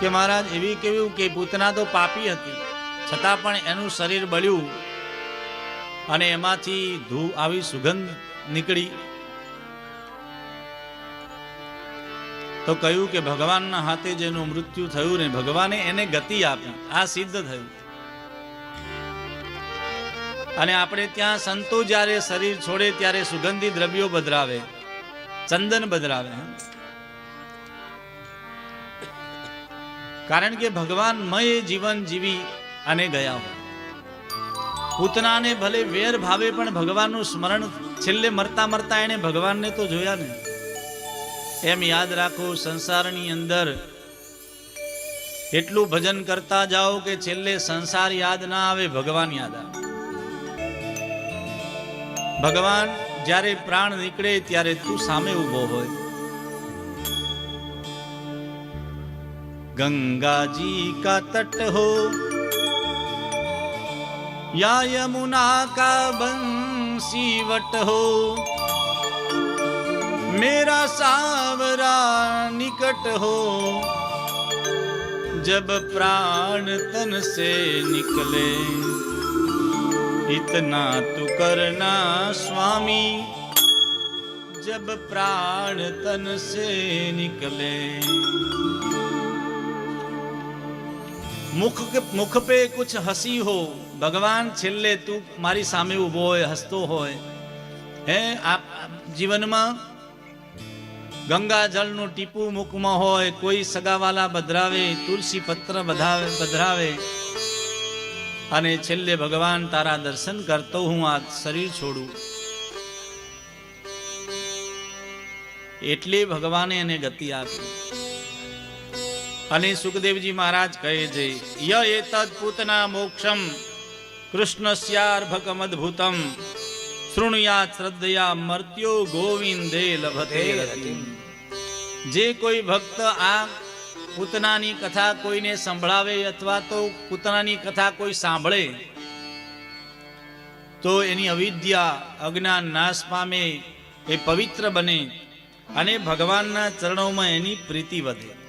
કે મહારાજ, એવી કેવું કે પૂતના તો પાપી હતી. છતાં પણ એનું શરીર બળ્યું અને એમાંથી ધૂ આવી સુગંધ નીકળી. તો કહ્યું કે ભગવાનના હાથે જેનું મૃત્યુ થયું ને ભગવાને એને ગતિ આપી. આ સિદ્ધ થયું. અને આપણે ત્યાં સંતો જ્યારે શરીર છોડે ત્યારે સુગંધી દ્રવ્યો બદરાવે ચંદન બદરાવે કારણ કે ભગવાન મય જીવન જીવી અને ગયા હોય. પૂતનાને ભલે વેર ભાવે પણ ભગવાનનું સ્મરણ છેલ્લે મરતા મરતા એને ભગવાનને તો જોયા ને એમ યાદ રાખો સંસારની અંદર એટલું ભજન કરતા જાઓ કે છેલ્લે સંસાર યાદ ના આવે, ભગવાન યાદ આવે. ભગવાન જ્યારે પ્રાણ નીકળે ત્યારે તું સામે ઊભો હોય. गंगा जी का तट हो या यमुना का बंसी वट हो मेरा सावरा निकट हो जब प्राण तन से निकले इतना तू करना स्वामी जब प्राण तन से निकले મુખ મુખ પે કુછ હસી હો. ભગવાન છેલ્લે તું મારી સામે ઊભો હોય, હસતો હોય. હે, આપ જીવનમાં ગંગા જળનું ટીપું મુખમાં હોય, કોઈ સગાવાલા બધરાવે તુલસી પત્ર બધાવે બધરાવે અને છેલ્લે ભગવાન તારા દર્શન કરતો હું આ શરીર છોડું. એટલે ભગવાને એને ગતિ આપી. અને સુખદેવજી મહારાજ કહે છે ય એતદ પૂતના મોક્ષમ કૃષ્ણસ્યાર્ભકમ અદ્ભુતમ શૃણુયાત શ્રદ્ધયા મર્ત્યો ગોવિંદે લભતે જે કોઈ ભક્ત આ પૂતનાની કથા કોઈને સંભળાવે અથવા તો પૂતનાની કથા કોઈ સાંભળે તો એની અવિદ્યા અજ્ઞાન નાશ પામે એ પવિત્ર બને અને ભગવાનના ચરણોમાં એની પ્રીતિ વધે.